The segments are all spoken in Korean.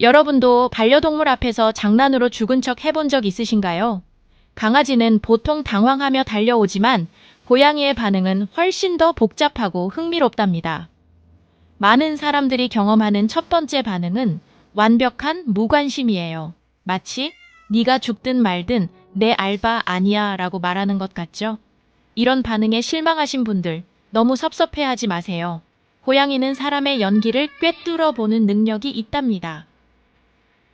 여러분도 반려동물 앞에서 장난으로 죽은 척 해본 적 있으신가요? 강아지는 보통 당황하며 달려오지만 고양이의 반응은 훨씬 더 복잡하고 흥미롭답니다. 많은 사람들이 경험하는 첫 번째 반응은 완벽한 무관심이에요. 마치 네가 죽든 말든 내 알바 아니야 라고 말하는 것 같죠? 이런 반응에 실망하신 분들 너무 섭섭해하지 마세요. 고양이는 사람의 연기를 꿰뚫어 보는 능력이 있답니다.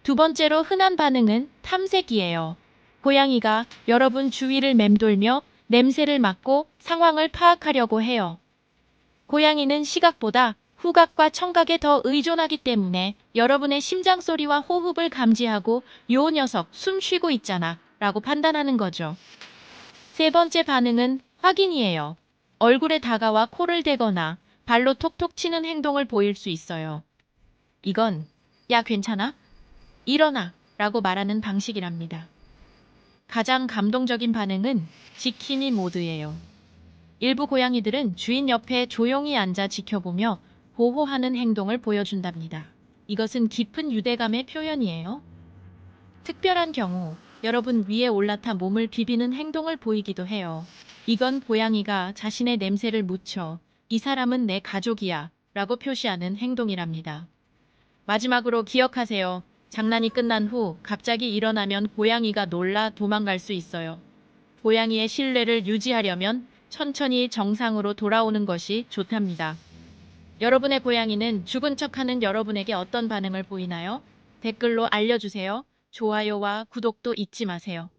두 번째로 흔한 반응은 탐색이에요. 고양이가 여러분 주위를 맴돌며 냄새를 맡고 상황을 파악하려고 해요. 고양이는 시각보다 후각과 청각에 더 의존하기 때문에 여러분의 심장 소리와 호흡을 감지하고 요 녀석 숨 쉬고 있잖아 라고 판단하는 거죠. 세 번째 반응은 확인이에요. 얼굴에 다가와 코를 대거나 발로 톡톡 치는 행동을 보일 수 있어요. 이건 야 괜찮아? 일어나 라고 말하는 방식이랍니다. 가장 감동적인 반응은 지키니 모드예요. 일부 고양이들은 주인 옆에 조용히 앉아 지켜보며 보호하는 행동을 보여준답니다. 이것은 깊은 유대감의 표현이에요. 특별한 경우 여러분 위에 올라타 몸을 비비는 행동을 보이기도 해요. 이건 고양이가 자신의 냄새를 묻혀 이 사람은 내 가족이야 라고 표시하는 행동이랍니다. 마지막으로 기억하세요. 장난이 끝난 후 갑자기 일어나면 고양이가 놀라 도망갈 수 있어요. 고양이의 신뢰를 유지하려면 천천히 정상으로 돌아오는 것이 좋답니다. 여러분의 고양이는 죽은 척하는 여러분에게 어떤 반응을 보이나요? 댓글로 알려주세요. 좋아요와 구독도 잊지 마세요.